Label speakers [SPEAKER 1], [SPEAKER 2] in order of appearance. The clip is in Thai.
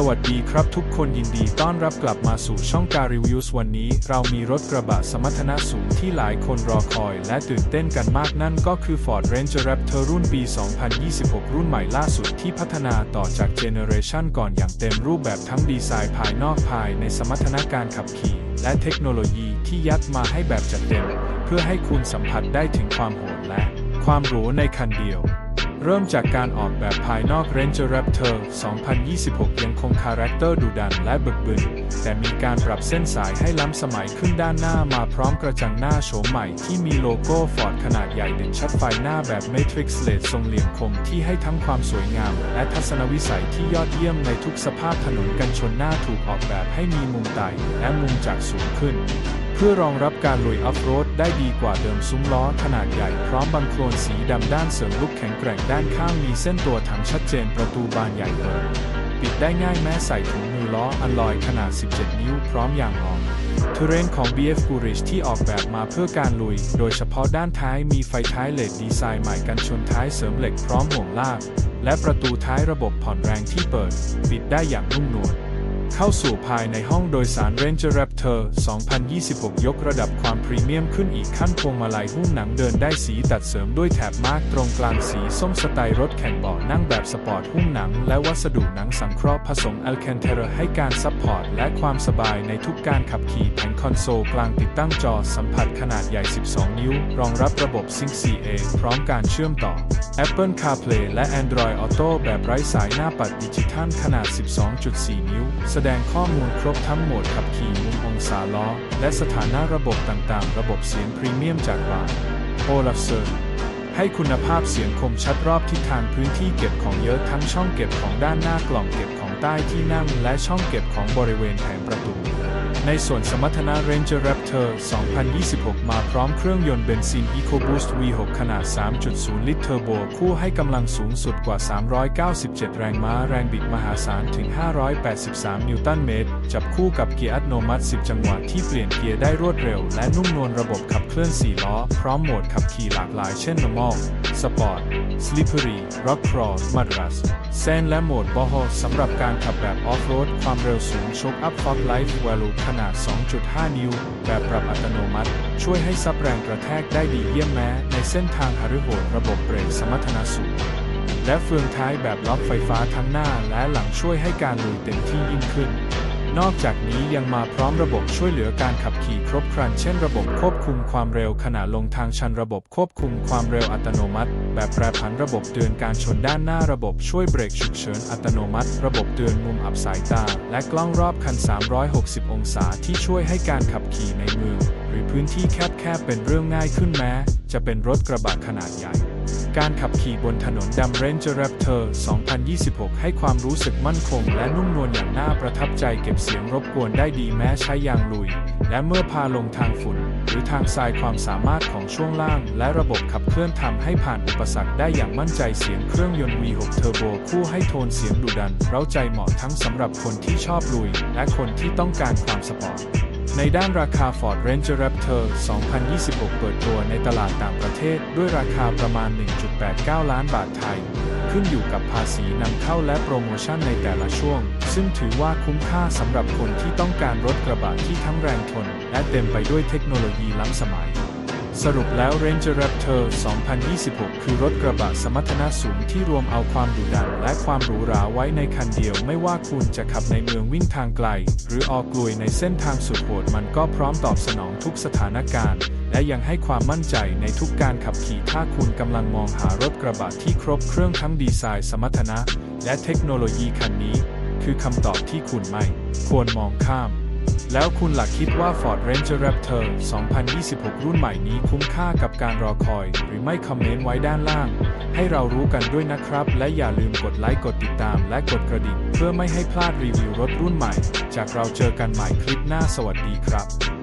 [SPEAKER 1] สวัสดีครับทุกคนยินดีต้อนรับกลับมาสู่ช่องการรีวิวส์วันนี้ เรามีรถกระบะสมรรถนะสูงที่หลายคนรอคอย และตื่นเต้นกันมากนั่นก็คือ Ford Ranger Raptor รุ่นปี 2026 รุ่นใหม่ล่าสุดที่พัฒนาต่อจากเจเนอเรชันก่อนอย่างเต็มรูปแบบทั้งดีไซน์ภายนอกภายในสมรรถนะการขับขี่ และเทคโนโลยีที่ยัดมาให้แบบจัดเต็ม เพื่อให้คุณสัมผัสได้ถึงความโหดและ ความหรูในคันเดียว เริ่มจากการออกแบบภายนอก Ranger Raptor 2026 ยังคงคาแรคเตอร์ดุดันและบึกบึน แต่มีการปรับเส้นสายให้ล้ำสมัยขึ้นด้านหน้ามาพร้อมกระจังหน้าโฉมใหม่ที่มีโลโก้ Ford ขนาดใหญ่เด่นชัดไฟหน้าแบบ Matrix LED ทรงเหลี่ยมคมที่ให้ทั้งความสวยงาม และทัศนวิสัยที่ยอดเยี่ยมในทุกสภาพถนนกันชนหน้าถูกออกแบบให้มีมุมไต่และมุมจากสูงขึ้น เพื่อรองรับการลุยออฟโรดได้ดีกว่าเดิมซุ้มล้อขนาดใหญ่พร้อมบังโคลนสีดำด้านเสริมลุกแข็งแกร่งด้านข้างมีเส้นตัวถังชัดเจนประตูบานใหญ่เปิดปิดได้ง่ายแม้ใส่ถุงมือล้ออัลลอยขนาด 17 นิ้วพร้อมยางรองเทเรนของ BF g u r i s h ที่ออกแบบมาเพื่อการลุย โดยเฉพาะด้านท้ายมีไฟท้ายเลดดีไซน์ใหม่กันชนท้ายเสริมเหล็กพร้อมห่วงลาก และประตูท้ายระบบผ่อนแรงที่เปิด ปิดได้อย่างนุ่มนวล เข้าสู่ภายในห้องโดยสาร Ranger Raptor 2026 ยกระดับความพรีเมียมขึ้นอีกขั้นพวงมาลัยหุ้มหนังเดินได้สีตัดเสริมด้วยแถบมาร์กตรงกลางสีส้มสไตล์รถแข่งเบาะนั่งแบบสปอร์ตหุ้มหนัง และวัสดุหนังสังเคราะห์ผสม Alcantara ให้การซัพพอร์ตและความสบายในทุกการขับขี่แผงคอนโซลกลางติดตั้งจอสัมผัสขนาดใหญ่ 12 นิ้ว รองรับระบบ Sync 4A พร้อมการเชื่อมต่อ Apple CarPlay และ Android Auto แบบไร้สายหน้าปัดดิจิทัลขนาด 12.4 นิ้วแสดดงข้อมูลครบทั้งโหมดขับขี่มุมองศาล้อ และสถานะระบบต่างๆ ระบบเสียงพรีเมียมจากบาร์โอลาเซอร์ให้คุณภาพเสียงคมชัดรอบทิศทางพื้นที่เก็บของเยอะทั้งช่องเก็บของด้านหน้ากล่องเก็บของ ใต้ที่นั่งและช่องเก็บของบริเวณแผงประตู ในส่วนสมรรถนะ Ranger Raptor 2026 มาพร้อมเครื่องยนต์เบนซิน EcoBoost V6 ขนาด 3.0 ลิตรเทอร์โบ คู่ให้กำลังสูงสุดกว่า 397 แรงม้า แรงบิดมหาศาลถึง 583 นิวตันเมตร จับคู่กับเกียร์อัตโนมัติ 10 จังหวะที่เปลี่ยนเกียร์ได้รวดเร็ว และนุ่มนวลระบบขับเคลื่อน 4 ล้อ พร้อมโหมดขับขี่หลากหลายเช่น Normal Sport Slippery Rock Crawl Madras เซนและโหมดบอฮอสำหรับการขับแบบออฟโรด ความเร็วสูงโชคอัพฟอกไลฟ์ว a ลูขนาด 2.5 นิ้ว แบบปรับอัตโนมัติ ช่วยให้ซับแรงกระแทกได้ดีเยี่ยมแม้ ในเส้นทางหฤโหดระบบเบรกสมรรถนะสูง และเฟืองท้ายแบบล็อกไฟฟ้าทั้งหน้าและหลังช่วยให้การลุยเต็มที่ยิ่งขึ้น นอกจากนี้ยังมาพร้อมระบบช่วยเหลือการขับขี่ครบครัน เช่นระบบควบคุมความเร็วขณะลงทางชันระบบควบคุมความเร็วอัตโนมัติ แบบแปรผันระบบเตือนการชนด้านหน้าระบบช่วยเบรกฉุกเฉินอัตโนมัติ ระบบเตือนมุมอับสายตา และกล้องรอบคัน 360 องศาที่ช่วยให้การขับขี่ในเมืองหรือพื้นที่แคบๆเป็นเรื่องง่ายขึ้นแม้ จะเป็นรถกระบะขนาดใหญ่ การขับขี่บนถนนดำ Ranger Raptor 2026 ให้ความรู้สึกมั่นคงและนุ่มนวลอย่างน่าประทับใจเก็บเสียงรบกวนได้ดีแม้ใช้ยางลุย และเมื่อพาลงทางฝุ่น หรือทางทรายความสามารถของช่วงล่าง และระบบขับเคลื่อนทำให้ผ่านอุปสรรคได้อย่างมั่นใจเสียงเครื่องยนต์ V6 Turbo คู่ให้โทนเสียงดุดัน เร้าใจเหมาะทั้งสำหรับคนที่ชอบลุย และคนที่ต้องการความสปอร์ต ในด้านราคา Ford Ranger Raptor 2026 เปิดตัวในตลาดต่างประเทศด้วยราคาประมาณ 1.89 ล้านบาทไทย ขึ้นอยู่กับภาษีนำเข้าและโปรโมชั่นในแต่ละช่วง ซึ่งถือว่าคุ้มค่าสำหรับคนที่ต้องการรถกระบะที่ทั้งแรงทน และเต็มไปด้วยเทคโนโลยีล้ำสมัย สรุปแล้ว Ranger Raptor 2026 คือรถกระบะสมรรถนะสูงที่รวมเอาความดุดันและความหรูหราไว้ในคันเดียว ไม่ว่าคุณจะขับในเมืองวิ่งทางไกล หรือออกลุยในเส้นทางสุดโหดมันก็พร้อมตอบสนองทุกสถานการณ์ และยังให้ความมั่นใจในทุกการขับขี่ถ้าคุณกำลังมองหารถกระบะที่ครบเครื่องทั้งดีไซน์สมรรถนะ และเทคโนโลยีคันนี้ คือคำตอบที่คุณไม่ ควรมองข้าม แล้วคุณหลักคิดว่า Ford Ranger Raptor 2026 รุ่นใหม่นี้คุ้มค่ากับการรอคอย หรือไม่คอมเมนต์ไว้ด้านล่าง ให้เรารู้กันด้วยนะครับ และอย่าลืมกดไลค์กดติดตามและกดกระดิ่ง เพื่อไม่ให้พลาดรีวิวรถรุ่นใหม่ จากเราเจอกันใหม่คลิปหน้าสวัสดีครับ